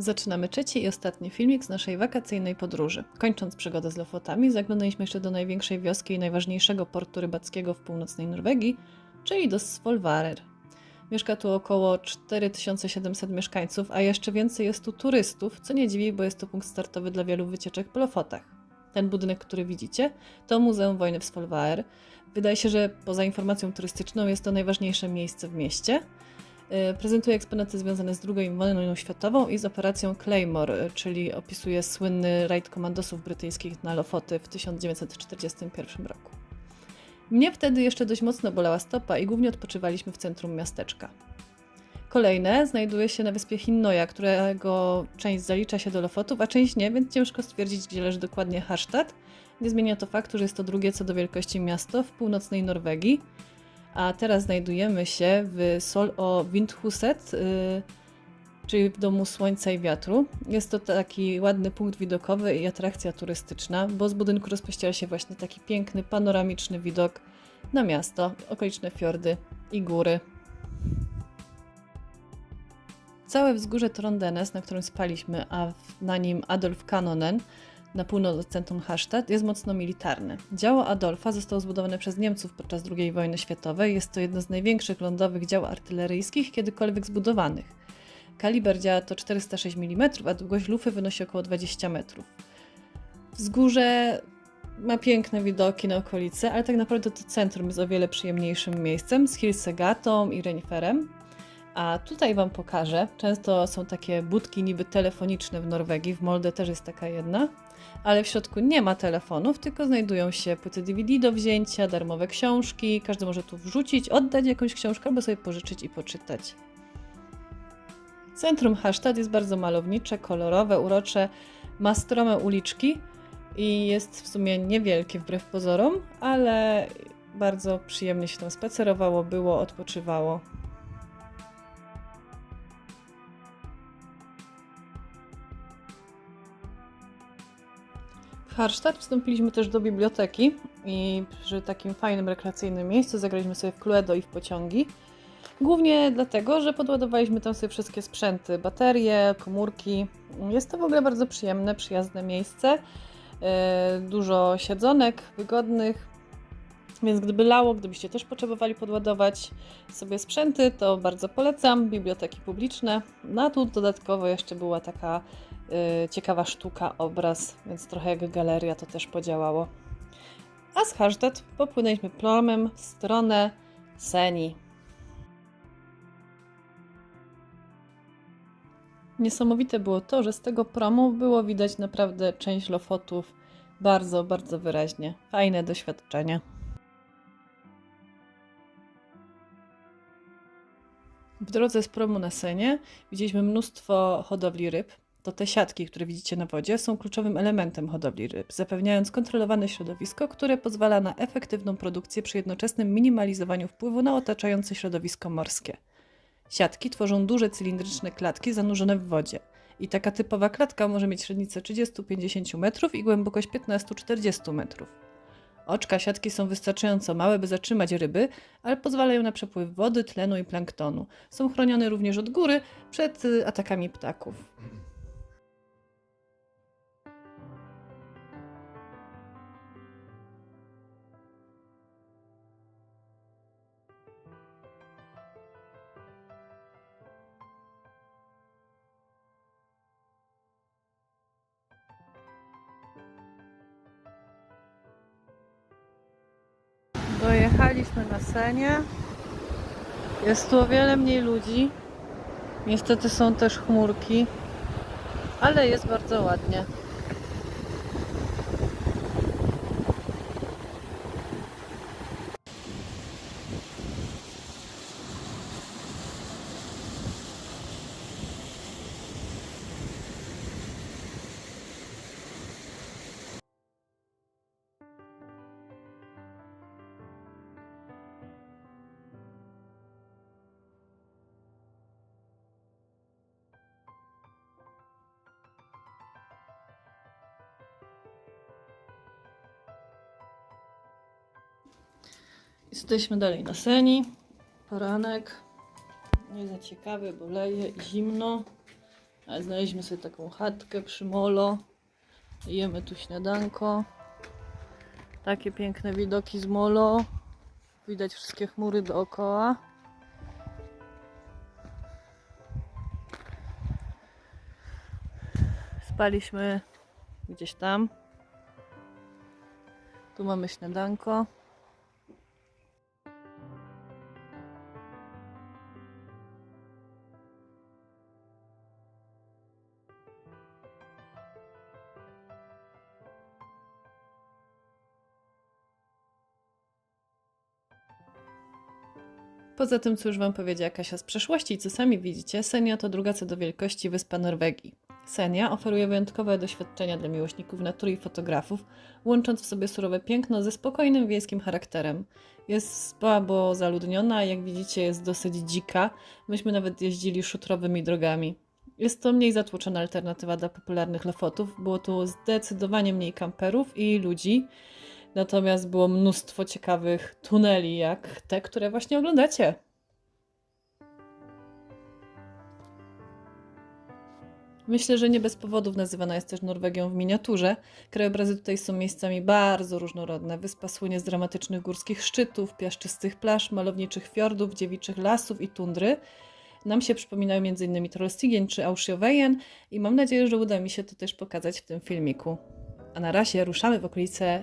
Zaczynamy trzeci i ostatni filmik z naszej wakacyjnej podróży. Kończąc przygodę z Lofotami, zaglądaliśmy jeszcze do największej wioski i najważniejszego portu rybackiego w północnej Norwegii, czyli do Svolvær. Mieszka tu około 4700 mieszkańców, a jeszcze więcej jest tu turystów, co nie dziwi, bo jest to punkt startowy dla wielu wycieczek po Lofotach. Ten budynek, który widzicie, to Muzeum Wojny w Svolvær. Wydaje się, że poza informacją turystyczną jest to najważniejsze miejsce w mieście. Y, Prezentuje eksponaty związane z II wojną światową i z operacją Claymore, y, czyli opisuje słynny rajd komandosów brytyjskich na Lofoty w 1941 roku. Mnie wtedy jeszcze dość mocno bolała stopa i głównie odpoczywaliśmy w centrum miasteczka. Kolejne znajduje się na wyspie Hinnoja, którego część zalicza się do Lofotów, a część nie, więc ciężko stwierdzić, gdzie leży dokładnie Harstad. Nie zmienia to faktu, że jest to drugie co do wielkości miasto w północnej Norwegii, a teraz znajdujemy się w Sol o Windhuset, y, czyli w Domu Słońca i Wiatru. Jest to taki ładny punkt widokowy i atrakcja turystyczna, bo z budynku rozpościera się właśnie taki piękny, panoramiczny widok na miasto, okoliczne fiordy i góry. Całe wzgórze Trondenes, na którym spaliśmy, a na nim Adolf Kanonen, na północ od centrum Hallstatt, jest mocno militarny. Działo Adolfa zostało zbudowane przez Niemców podczas II wojny światowej. Jest to jedno z największych lądowych dział artyleryjskich kiedykolwiek zbudowanych. Kaliber działa to 406 mm, a długość lufy wynosi około 20 metrów. Wzgórze ma piękne widoki na okolice, ale tak naprawdę to centrum jest o wiele przyjemniejszym miejscem z Hilsegatą i Reniferem. A tutaj Wam pokażę. Często są takie budki niby telefoniczne w Norwegii, w Molde też jest taka jedna, ale w środku nie ma telefonów, tylko znajdują się płyty DVD do wzięcia, darmowe książki. Każdy może tu wrzucić, oddać jakąś książkę albo sobie pożyczyć i poczytać. Centrum Hallstatt jest bardzo malownicze, kolorowe, urocze, ma strome uliczki i jest w sumie niewielkie wbrew pozorom, ale bardzo przyjemnie się tam spacerowało, było, odpoczywało. W Harstadt wstąpiliśmy też do biblioteki i przy takim fajnym, rekreacyjnym miejscu zagraliśmy sobie w Cluedo i w pociągi. Głównie dlatego, że podładowaliśmy tam sobie wszystkie sprzęty, baterie, komórki. Jest to w ogóle bardzo przyjemne, przyjazne miejsce. Yy, Dużo siedzonek, wygodnych. Więc gdyby lało, gdybyście też potrzebowali podładować sobie sprzęty, to bardzo polecam. Biblioteki publiczne. No tu dodatkowo jeszcze była taka ciekawa sztuka, obraz, więc trochę jak galeria to też podziałało. A z Harstedt popłynęliśmy promem w stronę Seni. Niesamowite było to, że z tego promu było widać naprawdę część Lofotów bardzo, bardzo wyraźnie. Fajne doświadczenie. W drodze z promu na Senie widzieliśmy mnóstwo hodowli ryb. To te siatki, które widzicie na wodzie, są kluczowym elementem hodowli ryb, zapewniając kontrolowane środowisko, które pozwala na efektywną produkcję przy jednoczesnym minimalizowaniu wpływu na otaczające środowisko morskie. Siatki tworzą duże cylindryczne klatki zanurzone w wodzie. I taka typowa klatka może mieć średnicę 30-50 metrów i głębokość 15-40 metrów. Oczka siatki są wystarczająco małe, by zatrzymać ryby, ale pozwalają na przepływ wody, tlenu i planktonu. Są chronione również od góry przed y, atakami ptaków. Dojechaliśmy na Senie. Jest tu o wiele mniej ludzi. Niestety są też chmurki, ale jest bardzo ładnie. Jesteśmy dalej na Seni. Poranek. Nie za ciekawy, bo leje i zimno. Ale znaleźliśmy sobie taką chatkę przy molo. Jemy tu śniadanko. Takie piękne widoki z molo. Widać wszystkie chmury dookoła. Spaliśmy gdzieś tam. Tu mamy śniadanko. Poza tym, co już Wam powiedziała Kasia z przeszłości i co sami widzicie, Senia to druga co do wielkości wyspa Norwegii. Senia oferuje wyjątkowe doświadczenia dla miłośników natury i fotografów, łącząc w sobie surowe piękno ze spokojnym wiejskim charakterem. Jest słabo zaludniona, jak widzicie jest dosyć dzika. Myśmy nawet jeździli szutrowymi drogami. Jest to mniej zatłoczona alternatywa dla popularnych lofotów. Było tu zdecydowanie mniej kamperów i ludzi, Natomiast było mnóstwo ciekawych tuneli, jak te, które właśnie oglądacie. Myślę, że nie bez powodów nazywana jest też Norwegią w miniaturze. Krajobrazy tutaj są miejscami bardzo różnorodne. Wyspa słynie z dramatycznych górskich szczytów, piaszczystych plaż, malowniczych fiordów, dziewiczych lasów i tundry. Nam się przypominają m.in. Trollstigen czy Auschwitz i mam nadzieję, że uda mi się to też pokazać w tym filmiku. A na razie ruszamy w okolice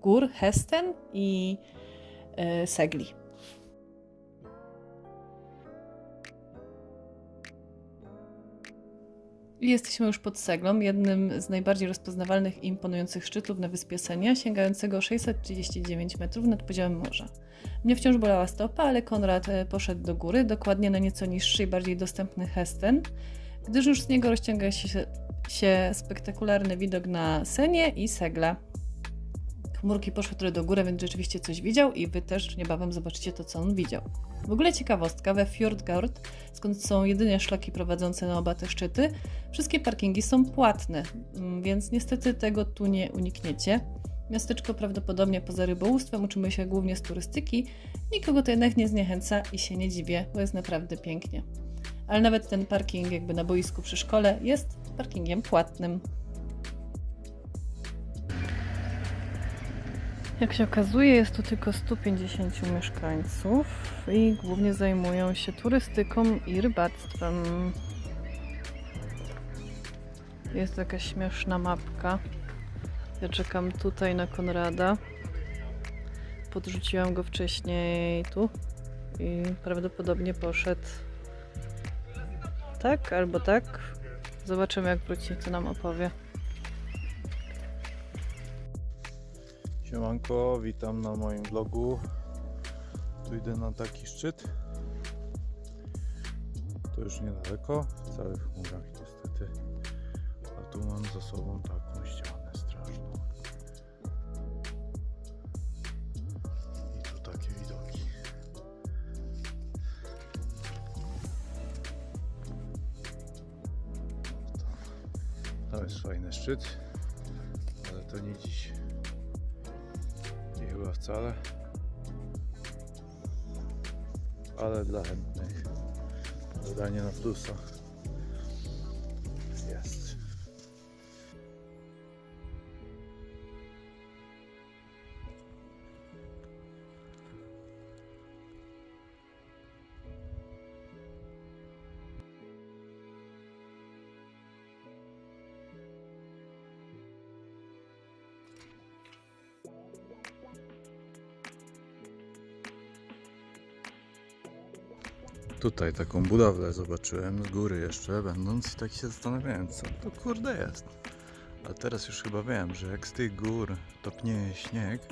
gór Hesten i y, Segli. Jesteśmy już pod Seglą, jednym z najbardziej rozpoznawalnych i imponujących szczytów na wyspie Senia, sięgającego 639 metrów nad poziomem morza. Mnie wciąż bolała stopa, ale Konrad e, poszedł do góry, dokładnie na nieco niższy i bardziej dostępny Hesten, gdyż już z niego rozciąga się, się spektakularny widok na Senie i Segle. Chmurki poszły trochę do góry, więc rzeczywiście coś widział i wy też niebawem zobaczycie to, co on widział. W ogóle ciekawostka, we Fjordgard, skąd są jedynie szlaki prowadzące na oba te szczyty, wszystkie parkingi są płatne, mm, więc niestety tego tu nie unikniecie. Miasteczko prawdopodobnie poza rybołówstwem uczymy się głównie z turystyki, nikogo to jednak nie zniechęca i się nie dziwię, bo jest naprawdę pięknie. Ale nawet ten parking jakby na boisku przy szkole jest parkingiem płatnym. Jak się okazuje, jest tu tylko 150 mieszkańców i głównie zajmują się turystyką i rybactwem. Jest jakaś śmieszna mapka. Ja czekam tutaj na Konrada. Podrzuciłam go wcześniej tu i prawdopodobnie poszedł tak albo tak. Zobaczymy jak wróci, co nam opowie. Siemanko, witam na moim vlogu. Tu idę na taki szczyt. To już niedaleko, w całych chmurach niestety. A tu mam za sobą taką ścianę straszną. I tu takie widoki. To, jest fajny szczyt, ale to nie dziś. Wcale. Ale dla chętnych. Zadanie na plusa. Tutaj taką budowlę zobaczyłem z góry jeszcze będąc i tak się zastanawiałem co to kurde jest. A teraz już chyba wiem, że jak z tych gór topnieje śnieg,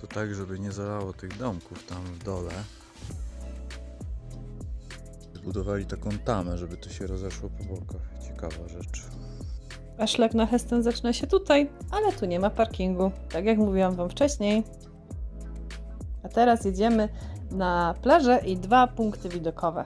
to tak żeby nie zalało tych domków tam w dole. Zbudowali taką tamę, żeby to się rozeszło po bokach. Ciekawa rzecz. A szlak na Hesten zaczyna się tutaj, ale tu nie ma parkingu, tak jak mówiłam Wam wcześniej. A teraz jedziemy na plażę i dwa punkty widokowe.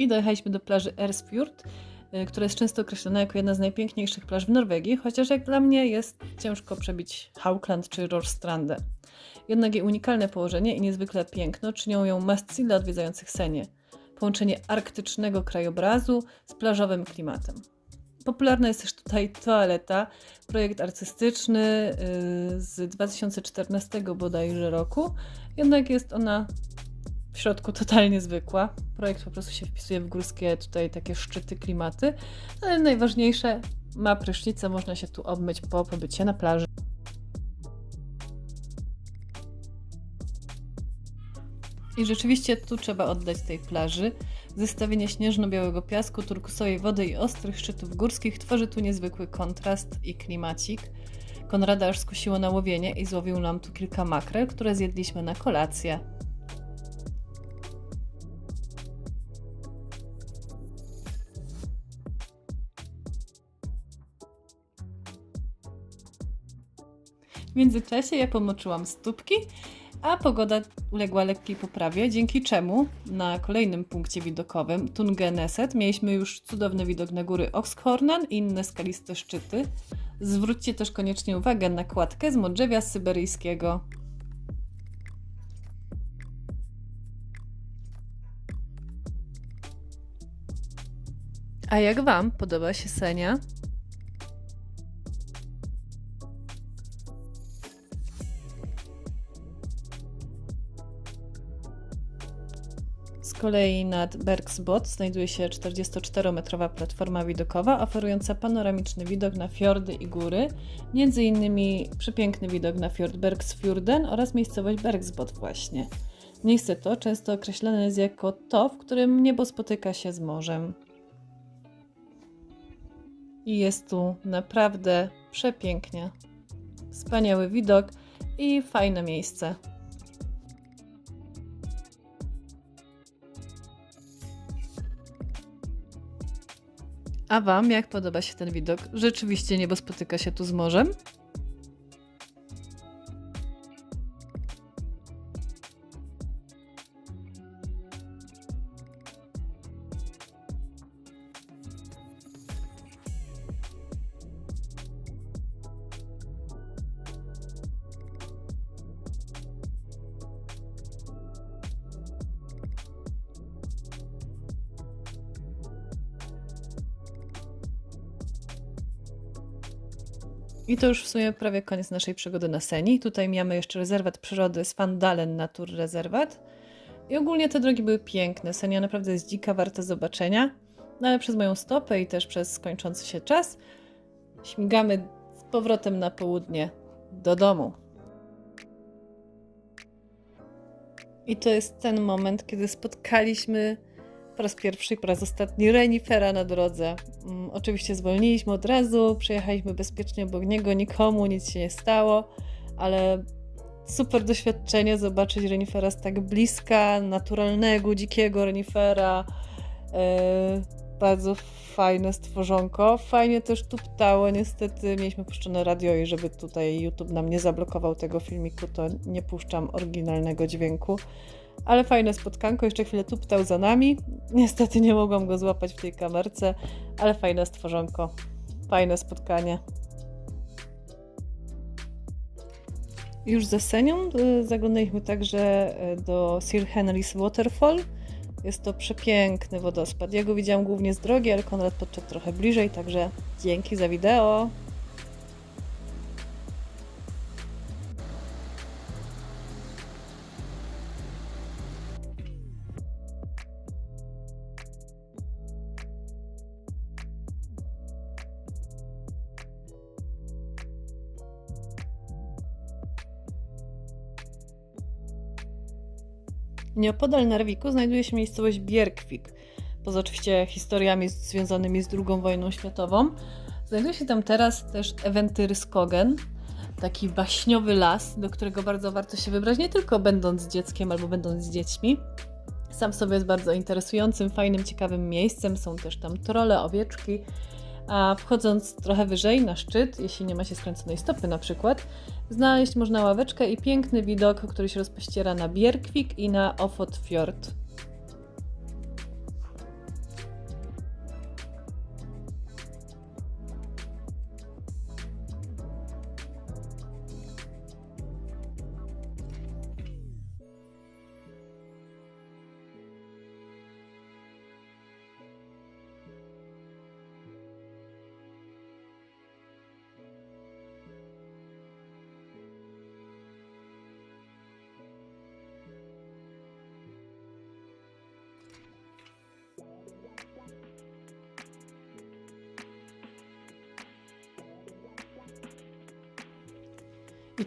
I dojechaliśmy do plaży Ersfjord, y, która jest często określona jako jedna z najpiękniejszych plaż w Norwegii, chociaż jak dla mnie jest ciężko przebić Haukland czy Rorstrandę. Jednak jej unikalne położenie i niezwykle piękno czynią ją must dla odwiedzających Senię. Połączenie arktycznego krajobrazu z plażowym klimatem. Popularna jest też tutaj toaleta, projekt artystyczny y, z 2014 bodajże roku, jednak jest ona w środku totalnie zwykła. Projekt po prostu się wpisuje w górskie tutaj takie szczyty klimaty, ale najważniejsze, ma prysznicę, można się tu obmyć po pobycie na plaży. I rzeczywiście tu trzeba oddać tej plaży. Zestawienie śnieżno-białego piasku, turkusowej wody i ostrych szczytów górskich tworzy tu niezwykły kontrast i klimacik. Konrada aż skusiło na łowienie i złowił nam tu kilka makrel, które zjedliśmy na kolację. W międzyczasie ja pomoczyłam stópki, a pogoda uległa lekkiej poprawie, dzięki czemu na kolejnym punkcie widokowym, Tungeneset, mieliśmy już cudowny widok na góry Oxhornan i inne skaliste szczyty. Zwróćcie też koniecznie uwagę na kładkę z modrzewia syberyjskiego. A jak Wam podoba się Senia? Z kolei nad Bergsbot znajduje się 44-metrowa platforma widokowa oferująca panoramiczny widok na fiordy i góry, innymi przepiękny widok na fiord Bergsfjorden oraz miejscowość Bergsbot właśnie. Miejsce to często określane jest jako to, w którym niebo spotyka się z morzem. I jest tu naprawdę przepięknie. Wspaniały widok i fajne miejsce. A Wam jak podoba się ten widok? Rzeczywiście niebo spotyka się tu z morzem? I to już w sumie prawie koniec naszej przygody na Seni. Tutaj mamy jeszcze rezerwat przyrody Spandalen Naturreserwat. I ogólnie te drogi były piękne. Senia naprawdę jest dzika, warta zobaczenia. No ale przez moją stopę i też przez skończący się czas śmigamy z powrotem na południe do domu. I to jest ten moment, kiedy spotkaliśmy po raz pierwszy i po raz ostatni renifera na drodze. Mm, oczywiście zwolniliśmy od razu, przejechaliśmy bezpiecznie obok niego, nikomu nic się nie stało, ale super doświadczenie zobaczyć renifera z tak bliska, naturalnego, dzikiego renifera. Yy, bardzo fajne stworzonko. Fajnie też tuptało, niestety mieliśmy puszczone radio i żeby tutaj YouTube nam nie zablokował tego filmiku, to nie puszczam oryginalnego dźwięku. Ale fajne spotkanko, jeszcze chwilę tuptał za nami. Niestety nie mogłam go złapać w tej kamerce, ale fajne stworzonko. Fajne spotkanie. Już za Senią y, zaglądaliśmy także y, do Sir Henry's Waterfall. Jest to przepiękny wodospad. Ja go widziałam głównie z drogi, ale Konrad podszedł trochę bliżej, także dzięki za wideo. Nieopodal Narwiku znajduje się miejscowość Bierkwik. Poza oczywiście historiami związanymi z II wojną światową. Znajduje się tam teraz też Ewentyryskogen, taki baśniowy las, do którego bardzo warto się wybrać, nie tylko będąc dzieckiem albo będąc z dziećmi. Sam sobie jest bardzo interesującym, fajnym, ciekawym miejscem. Są też tam trole, owieczki. A wchodząc trochę wyżej na szczyt, jeśli nie ma się skręconej stopy na przykład, znaleźć można ławeczkę i piękny widok, który się rozpościera na Bierkwik i na Ofotfjord.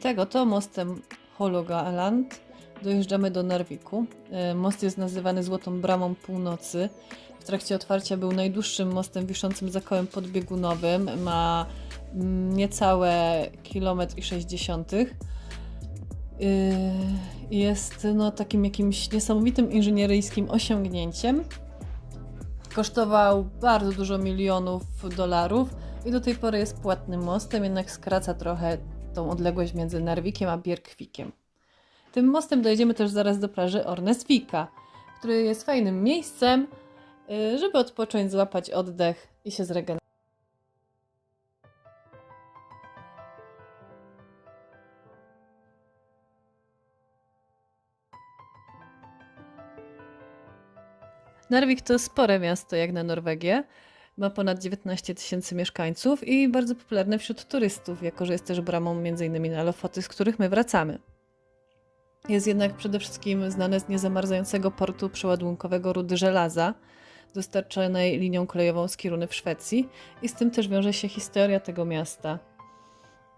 Tak oto mostem Hologaland dojeżdżamy do Narwiku. E, Most jest nazywany Złotą Bramą Północy. W trakcie otwarcia był najdłuższym mostem wiszącym za kołem podbiegunowym. Ma mm, niecałe kilometr i 60. Yy, Jest no, takim jakimś niesamowitym inżynieryjskim osiągnięciem. Kosztował bardzo dużo milionów dolarów i do tej pory jest płatnym mostem, jednak skraca trochę tą odległość między Narwikiem a Bierkwikiem. Tym mostem dojedziemy też zaraz do plaży Ornesvika, który jest fajnym miejscem, y, żeby odpocząć, złapać oddech i się zregenerować. Narvik to spore miasto jak na Norwegię. Ma ponad 19 tysięcy mieszkańców i bardzo popularne wśród turystów, jako że jest też bramą m.in. na Lofoty, z których my wracamy. Jest jednak przede wszystkim znane z niezamarzającego portu przeładunkowego rudy żelaza, dostarczanej linią kolejową z Kiruny w Szwecji i z tym też wiąże się historia tego miasta.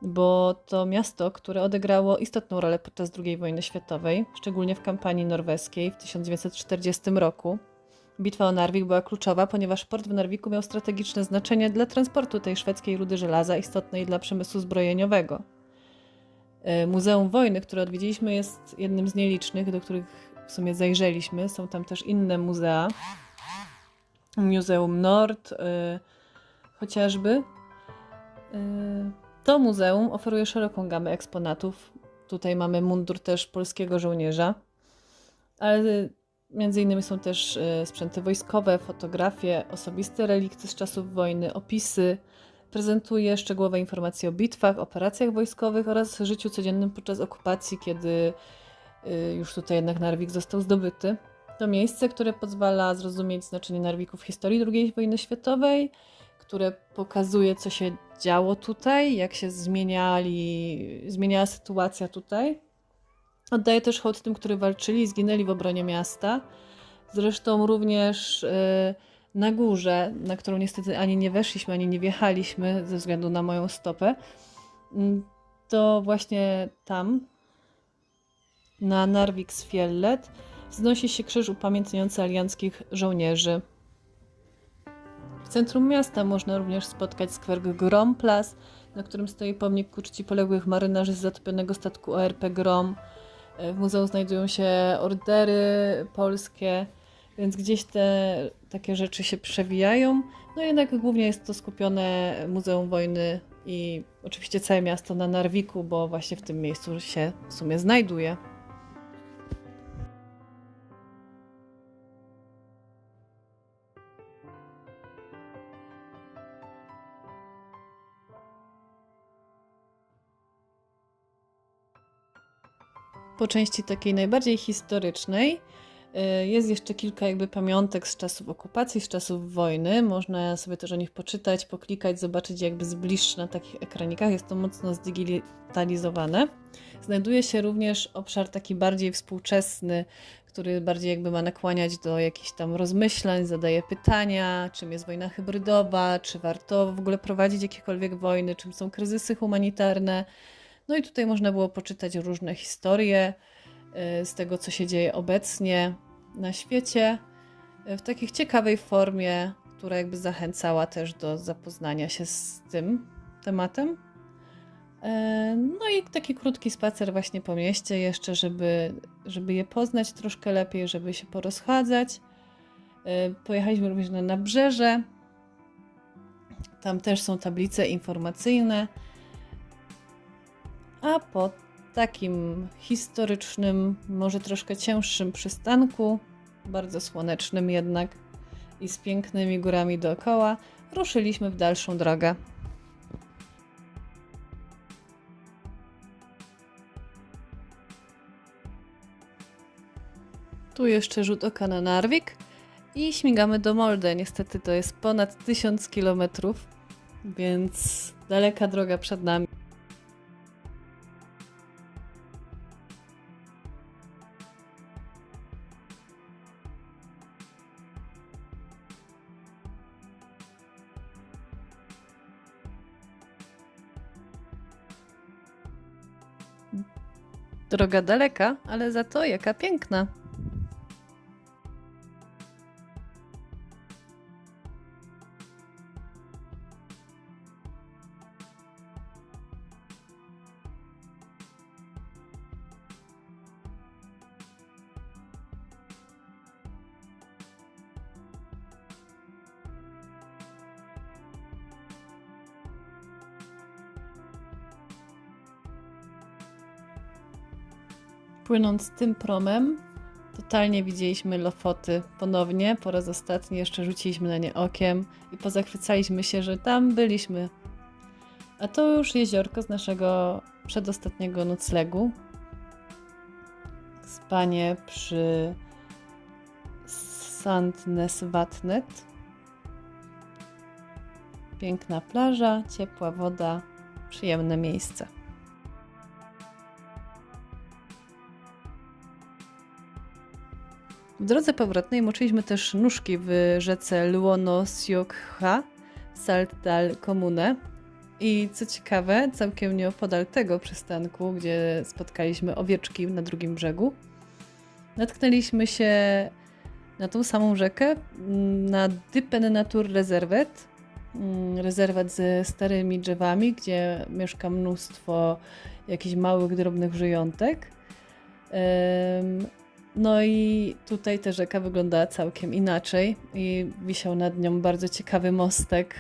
Bo to miasto, które odegrało istotną rolę podczas II wojny światowej, szczególnie w kampanii norweskiej w 1940 roku. Bitwa o Narvik była kluczowa, ponieważ port w Narviku miał strategiczne znaczenie dla transportu tej szwedzkiej rudy żelaza, istotnej dla przemysłu zbrojeniowego. E, Muzeum Wojny, które odwiedziliśmy, jest jednym z nielicznych, do których w sumie zajrzeliśmy. Są tam też inne muzea. Muzeum Nord y, chociażby. Y, to muzeum oferuje szeroką gamę eksponatów. Tutaj mamy mundur też polskiego żołnierza, ale między innymi są też y, sprzęty wojskowe, fotografie, osobiste relikty z czasów wojny, opisy. Prezentuje szczegółowe informacje o bitwach, operacjach wojskowych oraz życiu codziennym podczas okupacji, kiedy y, już tutaj jednak Narwik został zdobyty. To miejsce, które pozwala zrozumieć znaczenie Narwiku w historii II wojny światowej, które pokazuje, co się działo tutaj, jak się zmieniali, zmieniała sytuacja tutaj. Oddaje też hołd tym, którzy walczyli i zginęli w obronie miasta. Zresztą również y, na górze, na którą niestety ani nie weszliśmy, ani nie wjechaliśmy ze względu na moją stopę, mm, to właśnie tam, na Narviksfjellet, wznosi się krzyż upamiętniający alianckich żołnierzy. W centrum miasta można również spotkać skwer Gromplas, na którym stoi pomnik ku czci poległych marynarzy z zatopionego statku ORP Grom. E, W muzeum znajdują się ordery polskie, więc gdzieś te takie rzeczy się przewijają. No jednak głównie jest to skupione Muzeum Wojny i oczywiście całe miasto na Narwiku, bo właśnie w tym miejscu się w sumie znajduje. Po części takiej najbardziej historycznej y, jest jeszcze kilka jakby pamiątek z czasów okupacji, z czasów wojny. Można sobie też o nich poczytać, poklikać, zobaczyć jakby z bliższa na takich ekranikach. Jest to mocno zdigitalizowane. Znajduje się również obszar taki bardziej współczesny, który bardziej jakby ma nakłaniać do jakichś tam rozmyślań, zadaje pytania, czym jest wojna hybrydowa, czy warto w ogóle prowadzić jakiekolwiek wojny, czym są kryzysy humanitarne. No i tutaj można było poczytać różne historie y, z tego, co się dzieje obecnie na świecie, y, w takiej ciekawej formie, która jakby zachęcała też do zapoznania się z tym tematem. E, No i taki krótki spacer właśnie po mieście jeszcze, żeby, żeby je poznać troszkę lepiej, żeby się porozchadzać. E, Pojechaliśmy również na nabrzeże. Tam też są tablice informacyjne. A po takim historycznym, może troszkę cięższym przystanku, bardzo słonecznym jednak i z pięknymi górami dookoła, ruszyliśmy w dalszą drogę. Tu jeszcze rzut oka na Narvik i śmigamy do Molde. Niestety to jest ponad 1000 kilometrów, więc daleka droga przed nami. Droga daleka, ale za to jaka piękna. Płynąc tym promem, totalnie widzieliśmy Lofoty ponownie. Po raz ostatni jeszcze rzuciliśmy na nie okiem i pozachwycaliśmy się, że tam byliśmy. A to już jeziorko z naszego przedostatniego noclegu. Spanie przy Sandnesvatnet. Piękna plaża, ciepła woda, przyjemne miejsce. W drodze powrotnej moczyliśmy też nóżki w rzece Luono-Siokha, Saltdal Komune. I co ciekawe, całkiem nieopodal tego przystanku, gdzie spotkaliśmy owieczki na drugim brzegu, natknęliśmy się na tą samą rzekę, mm, na Dypen Natur Reservat, mm, rezerwat ze starymi drzewami, gdzie mieszka mnóstwo jakichś małych, drobnych żyjątek. No i tutaj ta rzeka wyglądała całkiem inaczej i wisiał nad nią bardzo ciekawy mostek,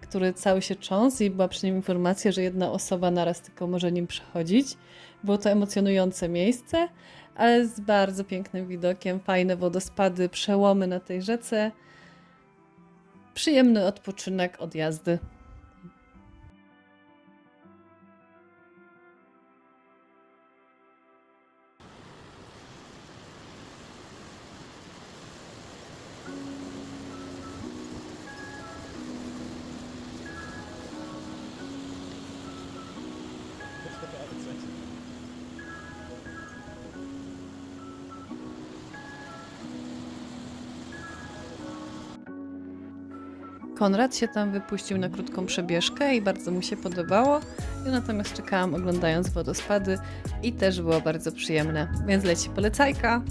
który cały się cząsł i była przy nim informacja, że jedna osoba naraz tylko może nim przechodzić. Było to emocjonujące miejsce, ale z bardzo pięknym widokiem, fajne wodospady, przełomy na tej rzece. Przyjemny odpoczynek od jazdy. Konrad się tam wypuścił na krótką przebieżkę i bardzo mu się podobało. Ja natomiast czekałam oglądając wodospady i też było bardzo przyjemne. Więc leci polecajka.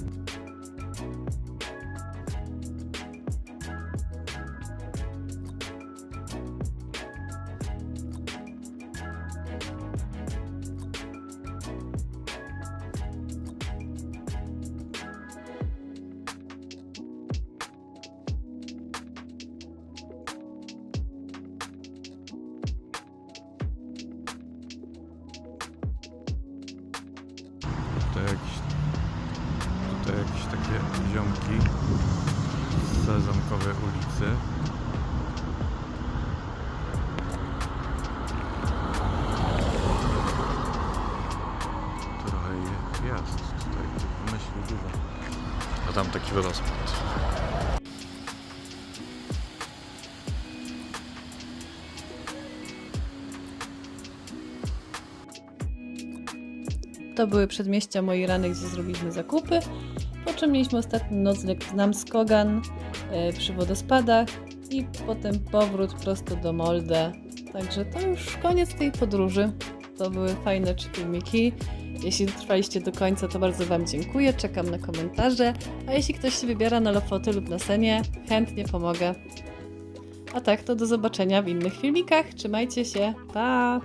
Tutaj, myśli dużo. A tam taki wodospad. To były przedmieścia mojej rany, gdzie zrobiliśmy zakupy. Po czym mieliśmy ostatni nocleg w Namskogan e, przy wodospadach i potem powrót prosto do Molde. Także to już koniec tej podróży. To były fajne trzy filmiki. Jeśli trwaliście do końca, to bardzo Wam dziękuję. Czekam na komentarze. A jeśli ktoś się wybiera na Lofoty lub na Senie, chętnie pomogę. A tak, to do zobaczenia w innych filmikach. Trzymajcie się. Pa!